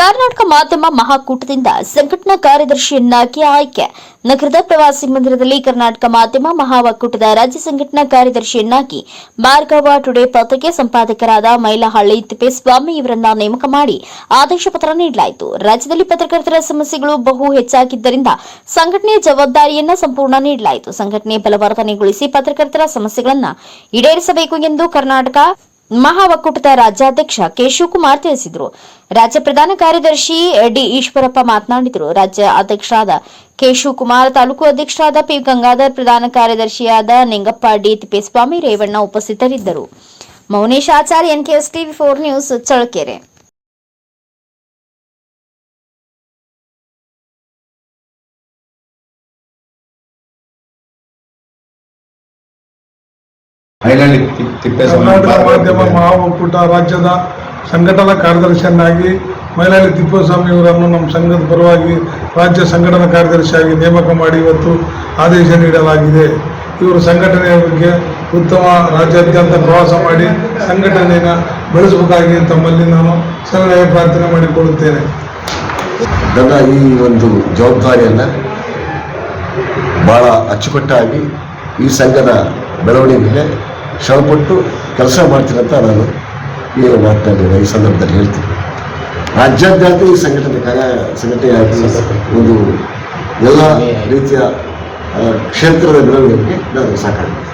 ಕರ್ನಾಟಕ ಮಾಧ್ಯಮ ಮಹಾಕೂಟದಿಂದ ಸಂಘಟನಾ ಕಾರ್ಯದರ್ಶಿಯನ್ನಾಗಿ ಆಯ್ಕೆ. ನಗರದ ಪ್ರವಾಸಿ ಮಂದಿರದಲ್ಲಿ ಕರ್ನಾಟಕ ಮಾಧ್ಯಮ ಮಹಾ ಒಕ್ಕೂಟದ ರಾಜ್ಯ ಸಂಘಟನಾ ಕಾರ್ಯದರ್ಶಿಯನ್ನಾಗಿ ಭಾರ್ಗವ ಟುಡೇ ಪತ್ರಿಕೆ ಸಂಪಾದಕರಾದ ಮೈಲಹಳ್ಳಿ ತಿಪ್ಪೇಸ್ವಾಮಿ ಇವರನ್ನ ನೇಮಕ ಮಾಡಿ ಆದೇಶ ಪತ್ರ ನೀಡಲಾಯಿತು. ರಾಜ್ಯದಲ್ಲಿ ಪತ್ರಕರ್ತರ ಸಮಸ್ಯೆಗಳು ಬಹು ಹೆಚ್ಚಾಗಿದ್ದರಿಂದ ಸಂಘಟನೆಯ ಜವಾಬ್ದಾರಿಯನ್ನ ಸಂಪೂರ್ಣ ನೀಡಲಾಯಿತು. ಸಂಘಟನೆ ಬಲವರ್ಧನೆಗೊಳಿಸಿ ಪತ್ರಕರ್ತರ ಸಮಸ್ಯೆಗಳನ್ನು ಈಡೇರಿಸಬೇಕು ಎಂದು ಕರ್ನಾಟಕ ಮಹಾ ಒಕ್ಕೂಟದ ರಾಜ್ಯಾಧ್ಯಕ್ಷ ಕೆ ಶಿವಕುಮಾರ್ ತಿಳಿಸಿದರು. ರಾಜ್ಯ ಪ್ರಧಾನ ಕಾರ್ಯದರ್ಶಿ ಡಿ ಈಶ್ವರಪ್ಪ ಮಾತನಾಡಿದರು. ರಾಜ್ಯ ಅಧ್ಯಕ್ಷರಾದ ಕೆ ಶಿವಕುಮಾರ್ ತಾಲೂಕು ಅಧ್ಯಕ್ಷರಾದ ಪಿ ಗಂಗಾಧರ್, ಪ್ರಧಾನ ಕಾರ್ಯದರ್ಶಿಯಾದ ನಿಂಗಪ್ಪ, ಡಿ ತಿಪ್ಪೇಸ್ವಾಮಿ, ರೇವಣ್ಣ ಉಪಸ್ಥಿತರಿದ್ದರು. Maunesh Acharya, NKS TV four news, Challakere. Thippeswamy Karnataka ಮಾಧ್ಯಮ ಮಹಾ ಒಕ್ಕೂಟ ರಾಜ್ಯದ ಸಂಘಟನಾ ಕಾರ್ಯದರ್ಶಿಯನ್ನಾಗಿ ಮೈಲಾಳಿ ತಿಪ್ಪೇಸ್ವಾಮಿ ಅವರನ್ನು ನಮ್ಮ ಸಂಘದ ಪರವಾಗಿ ರಾಜ್ಯ ಸಂಘಟನಾ ಕಾರ್ಯದರ್ಶಿಯಾಗಿ ನೇಮಕ ಮಾಡಿ ಇವತ್ತು ಆದೇಶ ನೀಡಲಾಗಿದೆ. ಇವರು ಸಂಘಟನೆಯ ಬಗ್ಗೆ ಉತ್ತಮ ರಾಜ್ಯಾದ್ಯಂತ ಪ್ರವಾಸ ಮಾಡಿ ಸಂಘಟನೆಯನ್ನು ಬೆಳೆಸಬೇಕಾಗಿ ತಮ್ಮಲ್ಲಿ ನಾನು ಸಲಹೆ ಪ್ರಾರ್ಥನೆ ಮಾಡಿಕೊಳ್ಳುತ್ತೇನೆ. ನನ್ನ ಈ ಒಂದು ಜವಾಬ್ದಾರಿಯನ್ನು ಭಾಳ ಅಚ್ಚುಕಟ್ಟಾಗಿ ಈ ಸಂಘದ ಬೆಳವಣಿಗೆಗೆ ಶ್ರಮಪಟ್ಟು ಕೆಲಸ ಮಾಡ್ತೀರಂತ ನಾನು ಈ ಮಾತನಾಡಿದ ಈ ಸಂದರ್ಭದಲ್ಲಿ ಹೇಳ್ತೀನಿ. ರಾಜ್ಯಾದ್ಯಂತ ಈ ಸಂಘಟನೆ, ಕಾರ್ಯ ಸಂಘಟನೆಯಾಗಿ ಒಂದು ಎಲ್ಲ ರೀತಿಯ ಕ್ಷೇತ್ರದ ಬೆಳವಣಿಗೆಗೆ ನಾನು ಸಾಕಾಗಿದೆ